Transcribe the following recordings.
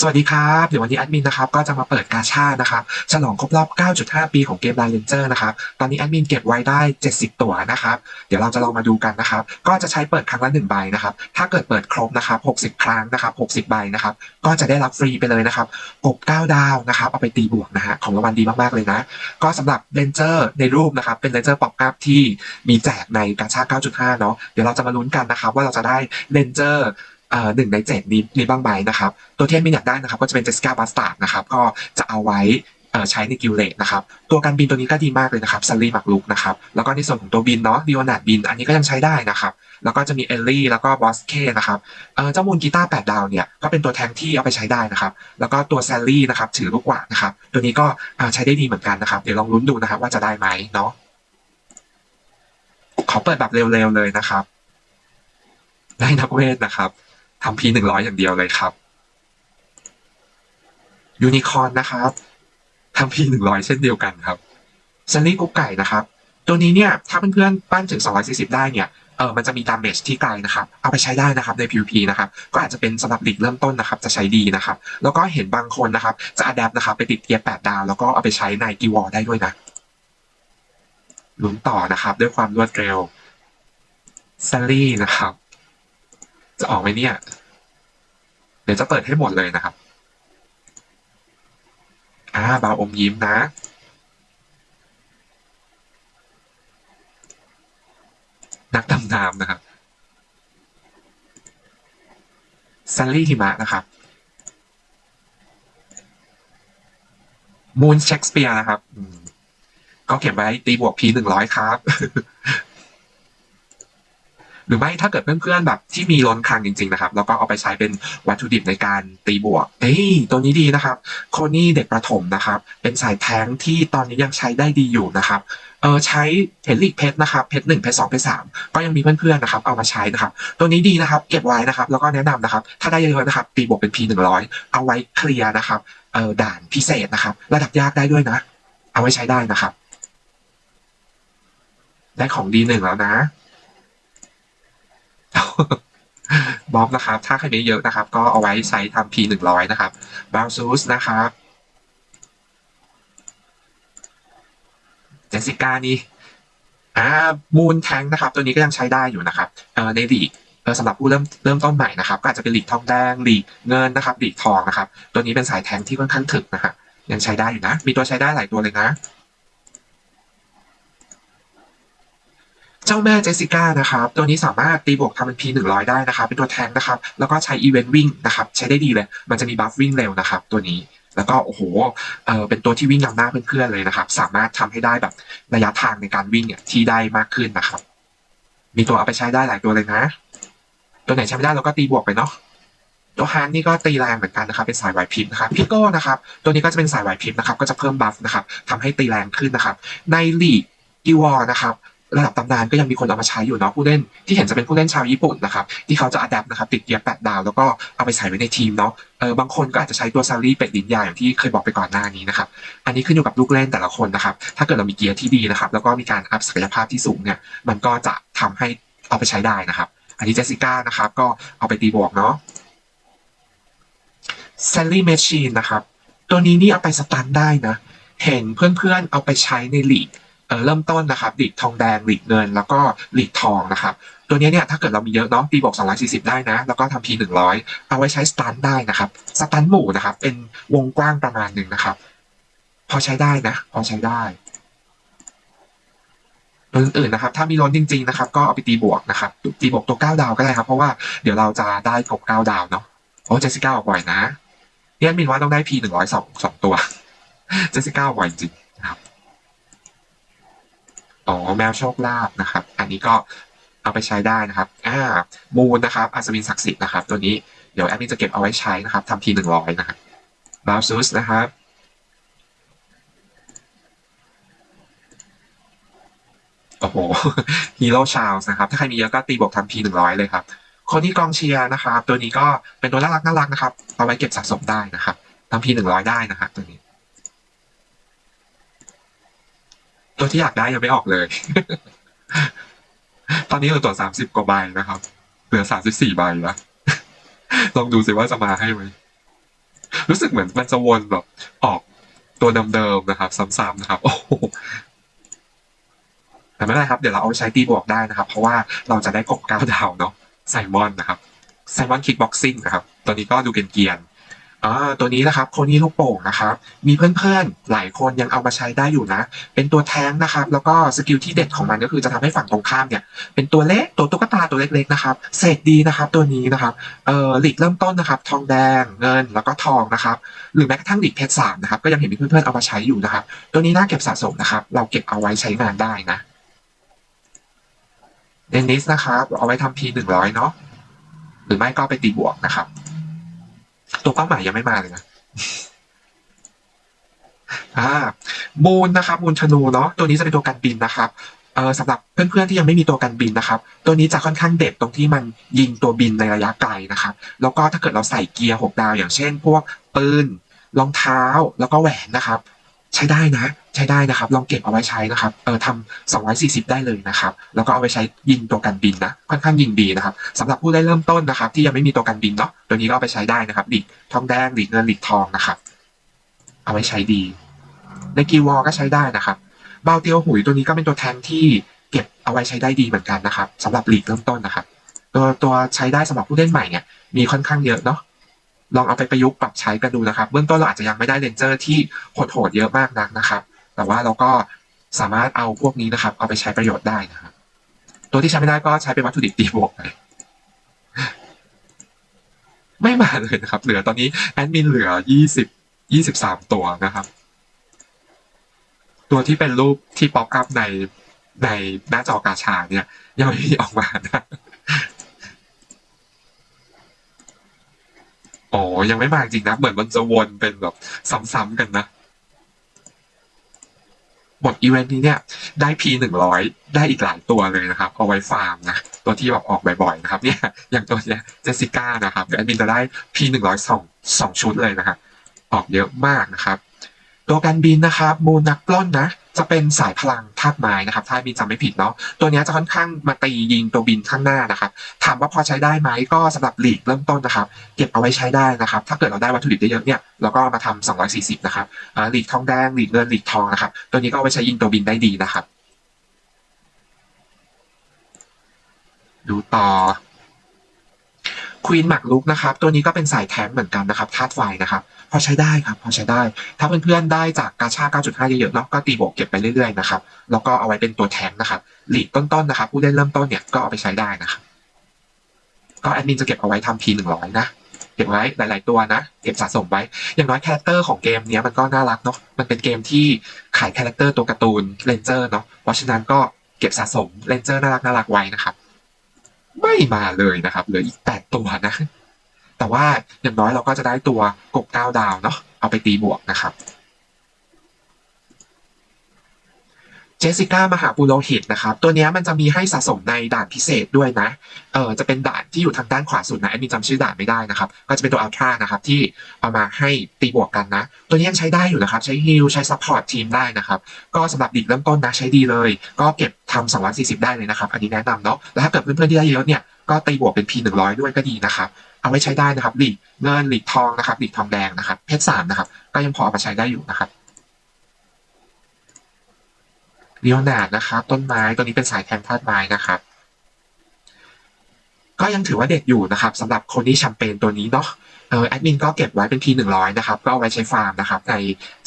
สวัสดีครับเดี๋ยววันนี้แอดมินนะครับก็จะมาเปิดกาชานะครับฉลองครบรอบ 9.5 ปีของเกม l าเลนเจอร์นะครับตอนนี้แอดมินเก็บไว้ได้ 70 ตัวนะครับเดี๋ยวเราจะลองมาดูกันนะครับก็จะใช้เปิดครั้งละ1ใบนะครับถ้าเกิดเปิดครบนะครับ60 ครั้งนะครับ60 ใบนะครับก็จะได้รับฟรีไปเลยนะครับกบ 9 ดาวนะครับเอาไปตีบวกนะฮะของรางวัลดีมากๆเลยนะ ก็สำหรับเลนเจอร์ในรูปนะครับเป็นเลนเจอร์ป๊อปอัพที่มีแจกในกาชา 9.5 เนาะเดี๋ยวเราจะมาลุ้นกันนะครับว่าเราจะได้เลนเจอร์ หนึ่งในเจ็ดนี้นี้บ้างไหมนะครับ ตัวที่แอดมินอยากได้นะครับ ก็จะเป็นเจส s าบัสตาร์ดนะครับ ก็จะเอาไว้ใช้ในกิลเลตนะครับ ตัวการบินตัวนี้ก็ดีมากเลยนะครับซัลลี่มักลุกนะครับ แล้วก็ในส่วนของตัวบินเนาะดิโอนาดบิน อันนี้ก็ยังใช้ได้นะครับ แล้วก็จะมีเอลลี่แล้วก็บอสเคนะครับเจ้ามูลกีตาร์8ดดาวเนี่ยก็เป็นตัวแทงที่เอาไปใช้ได้นะครับ แล้วก็ตัวแซลลี่นะครับถือลูกหวานะครับ ตัวนี้ก็ใช้ได้ดีเหมือนกันนะครับ เดี๋ยวลองลุ้นดูนะครับว่าจะได้ไหมเนาะ ขอเปิดแบบเร็วๆเลยนะครับ ได้นักเวทนะครับ ทำพีหนึ่งร้อยอย่างเดียวเลยครับยูนิคอร์นนะครับทำพีหนึ่งร้อยเช่นเดียวกันครับซันนี่กุ๊กไก่นะครับ ตัวนี้เนี่ยถ้าเพื่อนๆปั้นถึง 240 ได้เนี่ยเออมันจะมีดาเมจที่ไกลนะครับ เอาไปใช้ได้นะครับใน PVP นะครับ ก็อาจจะเป็นสำหรับลีกเริ่มต้นนะครับ จะใช้ดีนะครับ แล้วก็เห็นบางคนนะครับ จะอัดแอปนะครับ ไปติดเทียร์8ดาว แล้วก็เอาไปใช้ในกีวอได้ด้วยนะลุ้นต่อนะครับ ด้วยความรวดเร็วซัลลี่นะครับ จะออกไหมเนี่ย เดี๋ยวจะเปิดให้หมดเลยนะครับ อ่าบาวอมยิ้มนะ นักดำน้ำนะครับซัลลี่หิมะนะครับมูนเชคสเปียร์นะครับ ก็เก็บไว้ตีบวกพีหนึ่งร้อยครับ รือไม่ถ้าเกิดเพื่อนๆแบบที่มีล้นคลังจริงๆนะครับแล้วก็เอาไปใช้เป็นวัตถุดิบในการตีบวกเอ้ยตัวนี้ดีนะครับ โคนี่เด็กประถมนะครับ เป็นสายแท้งที่ตอนนี้ยังใช้ได้ดีอยู่นะครับเออใช้เห็นลีกเพชรนะครับเพชรหนึ่งเพชรสองเพชรสามก็ยังมีเพื่อนๆนะครับเอามาใช้นะครับ ตัวนี้ดีนะครับ เก็บไว้นะครับ แล้วก็แนะนำนะครับ ถ้าได้เยอะๆนะครับ ตีบวกเป็น P หนึ่งร้อยเอาไว้เคลียร์นะครับเออด่านพิเศษนะครับ ระดับยากได้ด้วยนะ เอาไว้ใช้ได้นะครับ ได้ของดีหนึ่งแล้วนะ บ๊อบนะครับ ถ้าใครม่เยอะนะครับ ก็เอาไว้ใช้ทำ P หนึ่งร้อยนะครับบาวซูสนะครับเจสิก้านี่อ่ามูนแทงนะครับ ตัวนี้ก็ยังใช้ได้อยู่นะครับเอ่อในลีกเออสำหรับผู้เริ่มเริ่มต้นใหม่นะครับ ก็อาจจะเป็นลีกทองแดงลีกเงินนะครับลีกทองนะครับ ตัวนี้เป็นสายแทงที่ค่อนข้างถึกนะฮะยังใช้ได้อยู่นะ มีตัวใช้ได้หลายตัวเลยนะ เจ้าแม่เจสสิก้านะครับ ตัวนี้สามารถตีบวกทำเป็น P หนึ่งร้อยได้นะครับ เป็นตัวแทงนะครับ แล้วก็ใช้อีเวนต์วิ่งนะครับ ใช้ได้ดีเลย มันจะมีบัฟวิ่งเร็วนะครับ ตัวนี้แล้วก็โอ้โหเออเป็นตัวที่วิ่งนำหน้าเพื่อนๆเลยนะครับ สามารถทำให้ได้แบบระยะทางในการวิ่งเนี่ยที่ได้มากขึ้นนะครับ มีตัวเอาไปใช้ได้หลายตัวเลยนะ ตัวไหนใช้ไม่ได้เราก็ตีบวกไปเนาะตัวฮานนี่ก็ตีแรงเหมือนกันนะครับ เป็นสายไหวพริบนะครับพิโก้นะครับ ตัวนี้ก็จะเป็นสายไหวพริบนะครับ ก็จะเพิ่มบัฟนะครับทำให้ตีแรงขึ้นนะครับ ในลีกกิวอนะครับ ระดับตำนานก็ยังมีคนเอามาใช้อยู่เนาะผู้เล่นที่เห็นจะเป็นผู้เล่นชาวญี่ปุ่นนะครับที่เขาจะอัดแอปนะครับติดเกียร์แปดดาวแล้วก็เอาไปใส่ไว้ในทีมเนาะเออบางคนก็อาจจะใช้ตัวซารี่เป็ดลิ้นยาอย่างที่เคยบอกไปก่อนหน้านี้นะครับอันนี้ขึ้นอยู่กับลูกเล่นแต่ละคนนะครับถ้าเกิดเรามีเกียร์ที่ดีนะครับแล้วก็มีการอัพศักยภาพที่สูงเนี่ยมันก็จะทำให้เอาไปใช้ได้นะครับ อันนี้เจสสิก้านะครับก็เอาไปตีบวกเนาะซลลี่แมชชีนนะครับตัวนี้นี่เอาไปสตันได้นะเห็นเพื่อนๆเอาไปใช้ในลีก เริ่มต้นนะครับลีกทองแดงลีกเงิน แล้วก็ลีกทองนะครับตัวนี้เนี่ยถ้าเกิดเรามีเยอะเนาะตีบอก240 ได้นะ แล้วก็ทำ P 100 เอาไว้ใช้สตันได้นะครับสตันหมู่นะครับ เป็นวงกว้างประมาณหนึ่งนะครับ พอใช้ได้นะ พอใช้ได้ตัวอื่นๆนะครับ ถ้ามีล้นจริง ๆ นะครับ ก็เอาไปตีบวกนะครับ ตีบวกตัว 9 ดาวก็ได้ครับ เพราะว่าเดี๋ยวเราจะได้กบ9ดาวเนาะโอ้เจสิก้าออกบ่อยนะเนี่ยมินว่าต้องได้ P 100สองสองตัวเจสิก้าบ่อยจริง แมวโชคลาภนะครับ อันนี้ก็เอาไปใช้ได้นะครับอ่ามูลนะครับอัศวินศักดิ์สิทธิ์นะครับ ตัวนี้เดี๋ยวแอดมินจะเก็บเอาไว้ใช้นะครับทำทีหนึ่งร้อยนะครับบาวซูสนะครับโอ้โหฮีโร่ชาวนะครับ ถ้าใครมีเยอะก็ตีบวกทำทีหนึ่งร้อยเลยครับ คนที่กองเชียร์นะครับ ตัวนี้ก็เป็นตัวน่ารักน่ารักนะครับ เอาไว้เก็บสะสมได้นะครับทำทีหนึ่งร้อยได้นะครับตัวนี้ ตัวที่อยากได้ยังไม่ออกเลย ตอนนี้เหลือตัวสามสิบกว่าใบนะครับ เหลือสามสิบสี่ใบแล้ว ลองดูสิว่าจะมาให้ไหม รู้สึกเหมือนมันจะวนแบบออกตัวเดิมๆนะครับ ซ้ำๆนะครับ โอ้โหแต่ไม่เป็นไรครับ เดี๋ยวเราเอาใช้ตีบวกได้นะครับ เพราะว่าเราจะได้กบก้าวดาวเนาะไซมอนนะครับไซมอนคิกบ็อกซิ่งนะครับตัวนี้ก็ดูเกรียน อ่าตัวนี้นะครับโคนี่ลูกโป่งนะครับมีเพื่อนๆหลายคนยังเอามาใช้ได้อยู่นะ เป็นตัวแท้งนะครับ แล้วก็สกิลที่เด็ดของมันก็คือจะทำให้ฝั่งตรงข้ามเนี่ยเป็นตัวเล็กตัวตุ๊กตาตัวเล็กๆนะครับเศษดีนะครับตัวนี้นะครับเอ่อหลีกเริ่มต้นนะครับ ทองแดงเงินแล้วก็ทองนะครับ หรือแม้กระทั่งหลีกเพชรสามนะครับก็ยังเห็นมีเพื่อนๆเอามาใช้อยู่นะครับ ตัวนี้น่าเก็บสะสมนะครับ เราเก็บเอาไว้ใช้งานได้นะเดนนิสนะครับเอาไว้ทำพีหนึ่งร้อยเนาะหรือไม่ก็ไปตีบวกนะครับ ตัวเป้าหมายยังไม่มาเลยนะอ่ามูลนะครับมูลชนูเนาะตัวนี้จะเป็นตัวการบินนะครับเออสำหรับเพื่อนๆที่ยังไม่มีตัวการบินนะครับ ตัวนี้จะค่อนข้างเด็ดตรงที่มันยิงตัวบินในระยะไกลนะครับ แล้วก็ถ้าเกิดเราใส่เกียร์หกดาว อย่างเช่น พวกปืนรองเท้าแล้วก็แหวนนะครับ ใช้ได้นะ ใช้ได้นะครับ ลองเก็บเอาไว้ใช้นะครับเออทำ240 ได้เลยนะครับ แล้วก็เอาไปใช้ยิงตัวกันบินนะ ค่อนข้างยิงดีนะครับสำหรับผู้ได้เริ่มต้นนะครับ ที่ยังไม่มีตัวกันบินเนาะตัวนี้ก็เอาไปใช้ได้นะครับหลีกทองแดงหลีกเงินหลีกทองนะครับ เอาไว้ใช้ดี ในกีวอก็ใช้ได้นะครับเบาเตียวหุยตัวนี้ก็เป็นตัวแทนที่เก็บเอาไว้ใช้ได้ดีเหมือนกันนะครับสำหรับลีกเริ่มต้นนะครับ ตัวตัวใช้ได้สำหรับผู้เล่นใหม่เนี่ยมีค่อนข้างเยอะเนาะลองเอาไปประยุกต์ปรับใช้กันดูนะครับ เบื้องต้นเราอาจจะยังไม่ได้เลนเจอร์ที่โหดๆเยอะมากนักนะครับ แต่ว่าเราก็สามารถเอาพวกนี้นะครับ เอาไปใช้ประโยชน์ได้นะครับ ตัวที่ใช้ไม่ได้ก็ใช้เป็นวัตถุดิบตีบวกไปไม่มาเลยนะครับ เหลือตอนนี้แอดมินเหลือยี่สิบยี่สิบสามตัวนะครับ ตัวที่เป็นรูปที่ป๊อปอัพในในหน้าจอกาชาเนี่ยยังไม่มีออกมานะโอ้ยังไม่มาจริงนะ เหมือนมันจะวนเป็นแบบซ้ำๆกันนะ หมดอีเวนต์นี้เนี่ยได้ P หนึ่งร้อยได้อีกหลายตัวเลยนะครับ เอาไว้ฟาร์มนะ ตัวที่แบบออกบ่อยๆนะครับเนี่ยอย่างตัวเนี้ยเจสสิก้านะครับเดี๋ยวแอดมินจะได้ P หนึ่งร้อยสองสองชุดเลยนะครับออกเยอะมากนะครับ ตัวการบินนะครับมูนักปล้นนะ จะเป็นสายพลังธาตุไม้นะครับถ้าบินจำไม่ผิดเนาะตัวนี้จะค่อนข้างมาตียิงตัวบินข้างหน้านะครับถามว่าพอใช้ได้ไหมก็สำหรับหลีกเริ่มต้นนะครับ เก็บเอาไว้ใช้ได้นะครับ ถ้าเกิดเราได้วัตถุดิบเยอะๆเนี่ยเราก็มาทำ240 นะครับหลีกทองแดงหลีกเงินหลีกทองนะครับ ตัวนี้ก็เอาไว้ใช้ยิงตัวบินได้ดีนะครับ ดูต่อ ควีนหมักลุกนะครับ ตัวนี้ก็เป็นสายแทงค์เหมือนกันนะครับธาตุไฟนะครับพอใช้ได้ครับพอใช้ได้ ถ้าเพื่อนๆได้จากกาชา 9.5 เยอะๆเนาะก็ตีบวกเก็บไปเรื่อยๆนะครับแล้วก็เอาไว้เป็นตัวแทงนะครับหลีกต้นๆนะครับ ผู้เล่นเริ่มต้นเนี่ยก็เอาไปใช้ได้นะครับก็แอดมินจะเก็บเอาไว้ทำ P หนึ่งร้อยนะเก็บไว้หลาย ๆ ตัวนะ เก็บสะสมไว้ อย่างน้อยคาแรคเตอร์ของเกมเนี้ยมันก็น่ารักเนาะมันเป็นเกมที่ขายคาแรคเตอร์ตัวการ์ตูนเลนเจอร์เนาะเพราะฉะนั้นก็เก็บสะสมเลนเจอร์น่ารักน่ารักไว้นะครับ ไม่มาเลยนะครับเหลืออีกแปดตัวนะ แต่ว่าอย่างน้อยเราก็จะได้ตัวกบเก้าดาวเนาะเอาไปตีบวกนะครับ เจสิก้ามหาปุโรหิตนะครับตัวนี้มันจะมีให้สะสมในด่านพิเศษด้วยนะเออจะเป็นด่านที่อยู่ทางด้านขวาสุดนะแอดมินจำชื่อด่านไม่ได้นะครับก็จะเป็นตัวอัลตร้านะครับที่เอามาให้ตีบวกกันนะ ตัวนี้ยังใช้ได้อยู่นะครับ ใช้ฮิลใช้ซัพพอร์ตทีมได้นะครับ ก็สำหรับดิกเริ่มต้นนะใช้ดีเลย ก็เก็บทำ240ได้เลยนะครับ อันนี้แนะนำเนาะแล้วถ้าเกิดเพื่อนๆที่ได้เยอะเนี่ยก็ตีบวกเป็น P 100ด้วยก็ดีนะครับเอาไว้ใช้ได้นะครับหลีกเงินหลีกทองนะครับหลีกทองแดงนะครับเพชรสามนะครับก็ยังพอเอามาใช้ได้อยู่นะครับ เลียวนาดนะครับ ต้นไม้ตัวนี้เป็นสายแทงธาตุไม้นะครับ ก็ยังถือว่าเด็ดอยู่นะครับสำหรับคนที่แชมเปญตัวนี้เนาะ เออแอดมินก็เก็บไว้เป็น P 100 นะครับ ก็เอาไว้ใช้ฟาร์มนะครับ ใน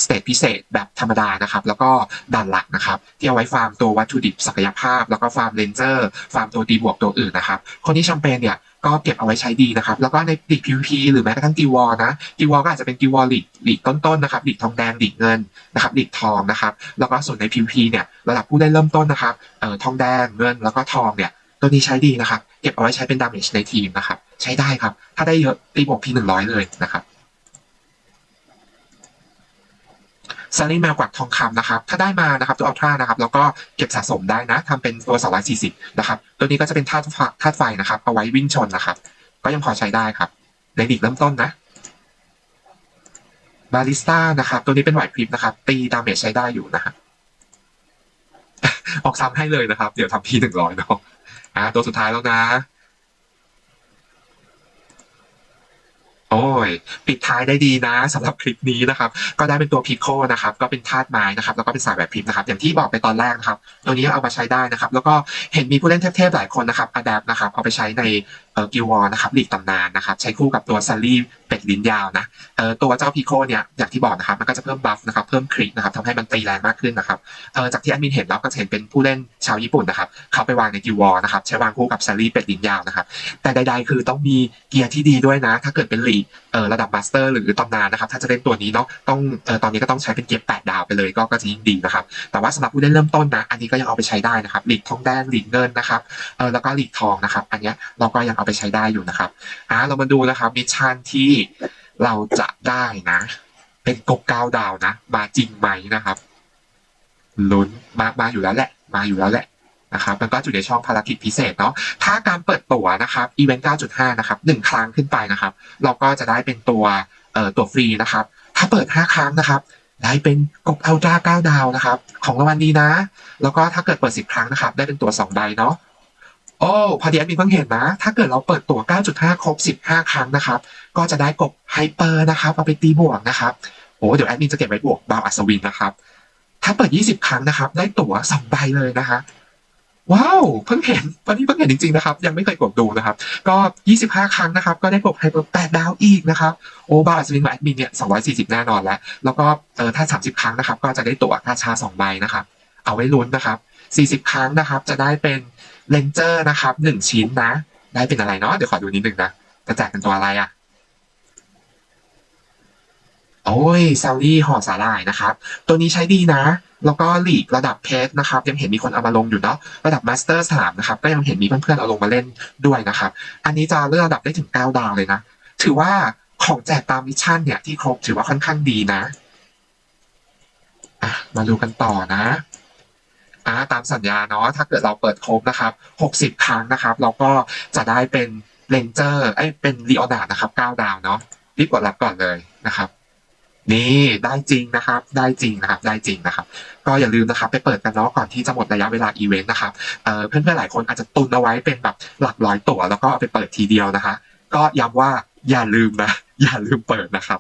สเตจพิเศษแบบธรรมดานะครับ แล้วก็ด่านหลักนะครับ ที่เอาไว้ฟาร์มตัววัตถุดิบศักยภาพ แล้วก็ฟาร์มเลนเจอร์ ฟาร์มตัวตีบวกตัวอื่นนะครับ คนที่แชมเปญเนี่ยก็เก็บเอาไว้ใช้ดีนะครับ แล้วก็ในลีก PVP หรือแม้กระทั่งกิวอลนะกิวอลก็อาจจะเป็นกิวอลลีกลีกต้นๆนะครับลีกทองแดงลีกเงินนะครับลีกทองนะครับ แล้วก็ส่วนใน PVP เนี่ยระดับผู้ได้เริ่มต้นนะครับเอ่อทองแดงเงินแล้วก็ทองเนี่ยตัวนี้ใช้ดีนะครับ เก็บเอาไว้ใช้เป็นดาเมจในทีมนะครับ ใช้ได้ครับ ถ้าได้เยอะตีบวกพีหนึ่งร้อยเลยนะครับซารีแมวกวักทองคำนะครับ ถ้าได้มานะครับตัวอัลตร้านะครับ แล้วก็เก็บสะสมได้นะทำเป็นตัว 240 นะครับ ตัวนี้ก็จะเป็นธาตุไฟธาตุไฟนะครับ เอาไว้วิ่งชนนะครับ ก็ยังพอใช้ได้ครับ ในลีกเริ่มต้นนะบาริสต้านะครับ ตัวนี้เป็นไหวพริบนะครับ ตีดาเมจใช้ได้อยู่นะครับออกซ้ำให้เลยนะครับ เดี๋ยวทำพีหนึ่งร้อยเนาะอ่าตัวสุดท้ายแล้วนะ โอ้ยปิดท้ายได้ดีนะสำหรับคลิปนี้นะครับ ก็ได้เป็นตัวพิโคนะครับ ก็เป็นธาตุไม้นะครับ แล้วก็เป็นสายแบบพิมพ์นะครับ อย่างที่บอกไปตอนแรกนะครับ ตัวนี้เอามาใช้ได้นะครับ แล้วก็เห็นมีผู้เล่นเทพๆหลายคนนะครับอัดแอปนะครับ เอาไปใช้ใน กิววอนะครับหลีกตำนานนะครับใช้คู่กับตัวซัลลี่เป็ดลิ้นยาวนะเออตัวเจ้าพิโคเนี่ยอย่างที่บอกนะครับมันก็จะเพิ่มบัฟนะครับเพิ่มครินะครับทำให้มันตีแรงมากขึ้นนะครับเออจากที่แอดมินเห็นแล้วก็จะเห็นเป็นผู้เล่นชาวญี่ปุ่นนะครับเขาไปวางในกิววอนะครับใช้วางคู่กับซัลลี่เป็ดลิ้นยาวนะครับแต่ใดๆคือต้องมีเกียร์ที่ดีด้วยนะ ถ้าเกิดเป็นหลีกเออระดับมาสเตอร์หรือตำนานนะครับถ้าจะเล่นตัวนี้เนาะต้องเออตอนนี้ก็ต้องใช้เป็นเกียร์8ดดาวไปเลยก็ก็จะยิ่งดีนะครับแต่ว่าสำหรับผู้เล่นเริ่มต้นนะอันนี้ก็ยังเอาไปใช้ได้นะครับลีกทองแดงลีกเงินนะครับเออแล้วก็ลีกทองนะครับอันเนี้ยเราก็ยังเอาไปใช้ได้อยู่นะครับอ่าเรามาดูนะครับมิชชั่นที่เราจะได้นะ เป็นกบเก้าดาวนะ มาจริงไหมนะครับลุ้นมามาอยู่แล้วแหละ มาอยู่แล้วแหละนะครับมันก็อยู่ในช่องภารกิจพิเศษเนาะถ้าการเปิดตัวนะครับอีเวนต์9.5 นะครับหนึ่งครั้งขึ้นไปนะครับ เราก็จะได้เป็นตัวเอ่อตัวฟรีนะครับ ถ้าเปิด 5 ครั้งนะครับ ได้เป็นกบอัลตร้า9ดาวนะครับ ของรางวัลดีนะ แล้วก็ถ้าเกิดเปิด 10 ครั้งนะครับ ได้เป็นตัว 2 ใบเนาะ โอ้พอดีแอดมินเพิ่งเห็นนะ ถ้าเกิดเราเปิดตั๋ว 9.5 ครบ 15 ครั้งนะครับ ก็จะได้กบไฮเปอร์นะครับ เอาไปตีบวกนะครับ โอ้เดี๋ยวแอดมินจะเก็บไว้บวกบาวอัศวินนะครับ ถ้าเปิด 20 ครั้งนะครับ ได้ตั๋ว2ใบเลยนะคะว้าว เพิ่งเห็นวันนี้เพิ่งเห็นจริงๆนะครับ ยังไม่เคยกดดูนะครับ ก็ 25 ครั้งนะครับ ก็ได้กดไฮเปอร์8ดาวอีกนะครับ โอ้บาสวินกับแอดมินเนี่ย 240 แน่นอนแล้ว แล้วก็เออถ้า 30 ครั้งนะครับ ก็จะได้ตั๋วกาชา2ใบนะครับ เอาไว้ลุ้นนะครับ 40 ครั้งนะครับ จะได้เป็น เลนเจอร์นะครับ1ชิ้นนะ ได้เป็นอะไรเนาะเดี๋ยวขอดูนิดนึงนะจะแจกเป็นตัวอะไรอะโอ้ยซาลี่ห่อสาหร่ายนะครับ ตัวนี้ใช้ดีนะ แล้วก็ลีกระดับเพชรนะครับ ยังเห็นมีคนเอามาลงอยู่เนาะระดับมาสเตอร์สามนะครับก็ยังเห็นมีเพื่อนๆเอาลงมาเล่นด้วยนะครับ อันนี้จะเลื่อนระดับได้ถึง9ดาวเลยนะ ถือว่าของแจกตามมิชชั่นเนี่ยที่ครบถือว่าค่อนข้างดีนะอะมาดูกันต่อนะ อ่าตามสัญญาเนาะถ้าเกิดเราเปิดครบนะครับ 60 ครั้งนะครับ เราก็จะได้เป็นเลนเจอร์ไอ้เป็นลีโอนาร์ดนะครับ 9 ดาวเนาะรีบกดรับก่อนเลยนะครับ นี่ได้จริงนะครับ ได้จริงนะครับ ได้จริงนะครับ ก็อย่าลืมนะครับ ไปเปิดกันเนาะก่อนที่จะหมดระยะเวลาอีเวนต์นะครับเออเพื่อนๆหลายคนอาจจะตุนเอาไว้เป็นแบบหลักร้อยตั๋วแล้วก็เอาไปเปิดทีเดียวนะคะ ก็ย้ำว่าอย่าลืมนะอย่าลืมเปิดนะครับ